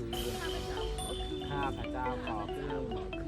คืนข้าพเจ้าขอคืน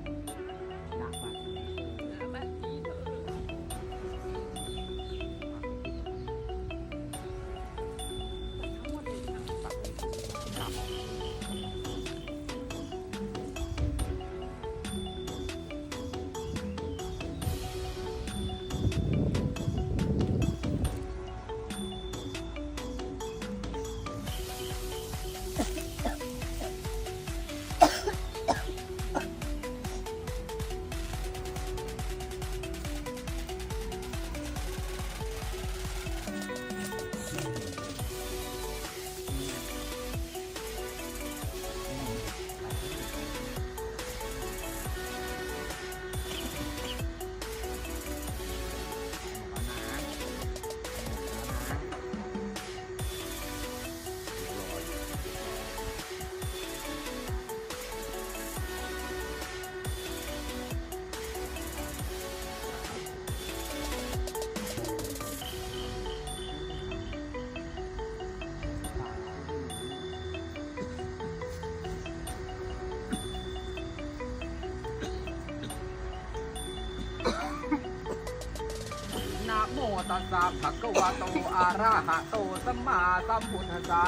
ตัสสะภะคะวะโตอะระหะโตสัมมาสัมพุทธัสสะ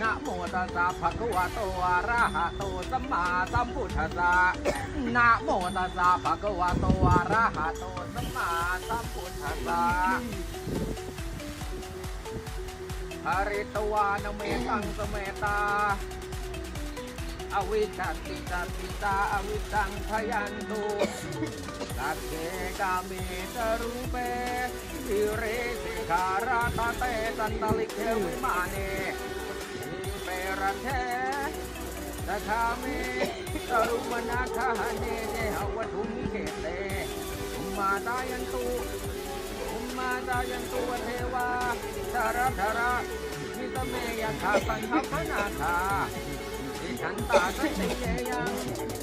นะโมตัสสะภะคะวะโตอะระหะโตสัมมาสัมพุทธัสสะนะโมตัสสะภะคะวะโตอะระหะโตสัมมาสัมพุทธัสสะอริตวานเมตังสเมตา อวิชชันติตาปิตาอวิชังพยันตุสัพเพกาเมตรูเปสิเรสิขาราตาเตสันตลิเควิมาเนสิเปรเทสคาเมตรุมนาคาเนเนหวัตุมิเกเตอุมมาตายันตุอุมมาตายันตุวเทวาสารธระมิตเมยัคาปันทัพนาคา ฉันตาสติเยยัง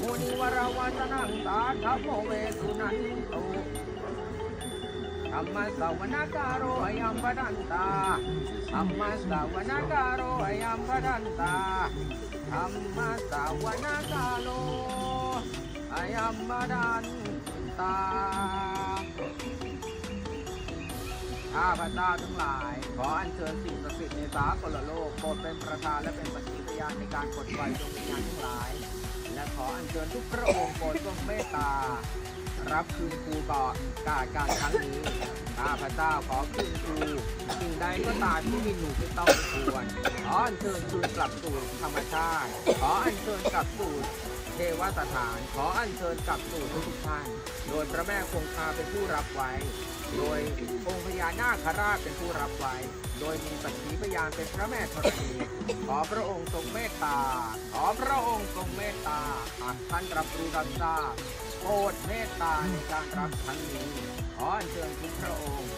มุนิวรวัตนังสาธัมโมเวสุนันตุธรรมสวนาการโรอยัมปดันตาธรรมสวนาการโรอยัมปดันตาธรรมสวนาการโรอยัมปดันตา ข้าพเจ้าทั้งหลาย ขออัญเชิญสิ่งศักดิ์สิทธิ์ในสากลโลกโปรดเป็นประธานและเป็นสักขีพยานในการกดปล่อยดวงวิญญาณทั้งหลาย และขออัญเชิญทุกพระองค์โปรดทรงเมตตา รับคืนครูก่อการการครั้งนี้ข้าพเจ้าขอคืนครูสิ่งใดก็ตามที่มีหนูไม่ต้องควรขออัญเชิญคืนกลับสู่ธรรมชาติ ขออัญเชิญกลับสู่เทวสถานขออัญเชิญกลับสู่ทุกท่าน โดยพระแม่คงคาเป็นผู้รับไว้ โดยองค์พญานาคราชเป็นผู้รับไว้ โดยมีสักขีพยานเป็นพระแม่ธรณี ขอพระองค์ทรงเมตตา ขอพระองค์ทรงเมตตาหากท่านรับรู้รับทราบโปรดเมตตาในการรับครั้งนี้ ขออัญเชิญทุกพระองค์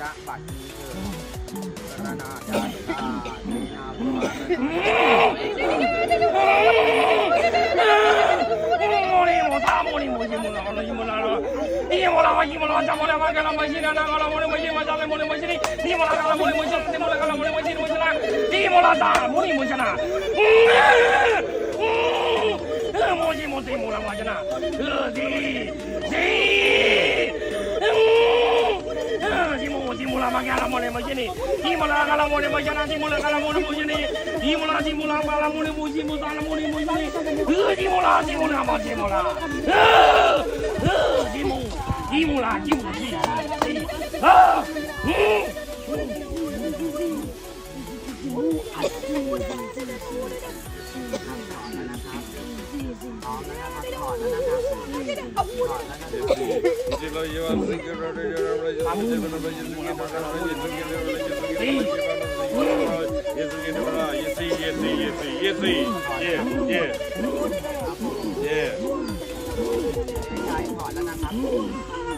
ณบัดนี้เถิดรณาจาริกาเทนาภว ये मोला वाजी मोला वाजा मोला वाजा ना मजी ना ना मोला मोले मजी मजा ले मोले मजी नहीं ये मोला कला मोले मजी नहीं मोला कला मोले मजी मजी ना ये मोला दा मोली mula ना मोजी मोजी मोला वाजा ना जी जी Mula makan alam mula maju ni. Di mula alam mula maju nanti mula alam mula maju ni. Di mula di mula alam mula maju mula mula maju ni. Di mula di mula maju mula. yêu là yêu gì à, Yeah, yeah, yeah. ถอดแล้วนะครับ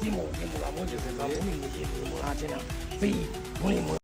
ဒီမောဒီမောလာမောဒီစေသာမောမီမီဒီမောလာချင်တာဘီဘွေမော